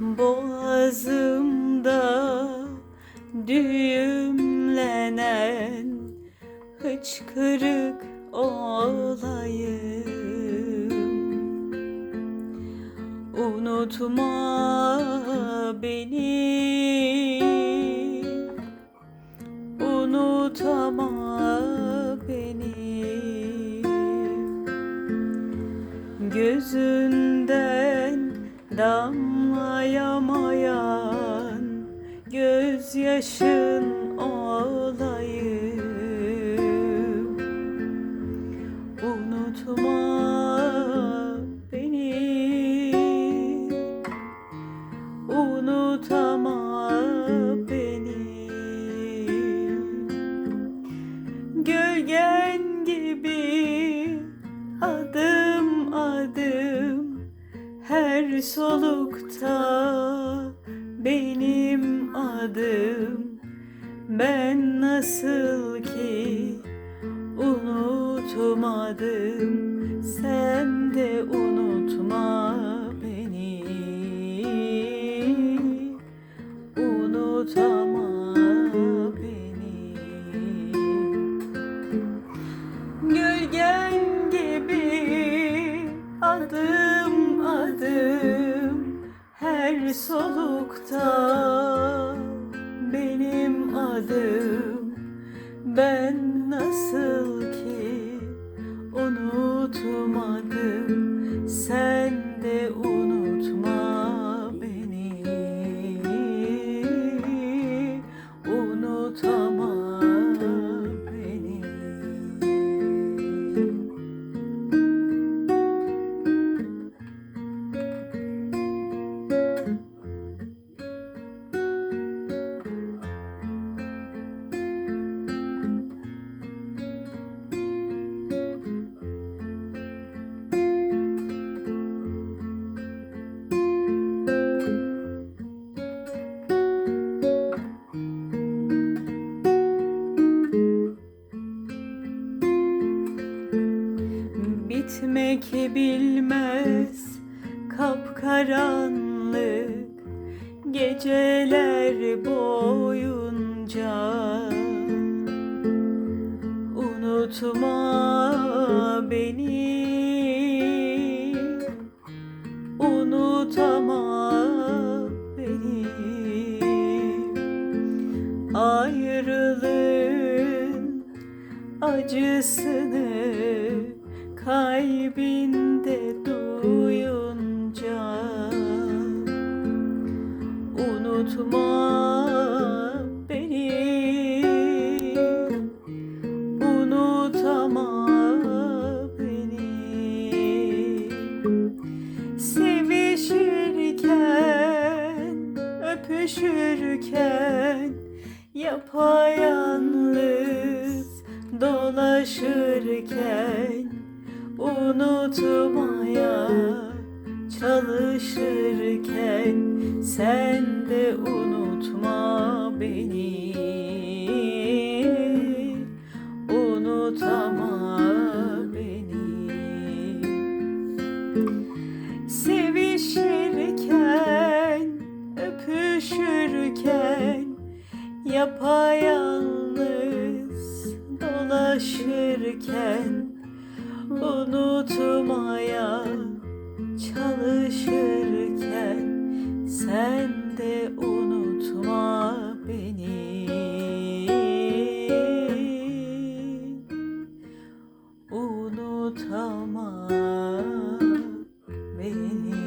Boğazımda düğümlenen hıçkırık olayım. Unutma beni Unutama beni. Gözünden damlayamayan gözyaşın olayım. Unutma beni. Unutama beni. Gölgen gibi adım adım her solukta benim adım ben nasıl ki unutmadım. Sen de unutma beni. Unutama beni. Gölgen gibi adım adım her solukta ben nasıl Bitmek bilmez. Kapkaranlık geceler boyunca. Unutma beni. Unutama beni. Ayrılığın acısını kalbinde duyunca unutma beni. Unutama beni. Sevişirken öpüşürken yapayalnız dolaşırken unutmaya çalışırken sen de unutma beni. Unutama beni. Sevişirken öpüşürken yapayalnız dolaşırken unutmaya çalışırken sen de unutma beni. Unutama beni.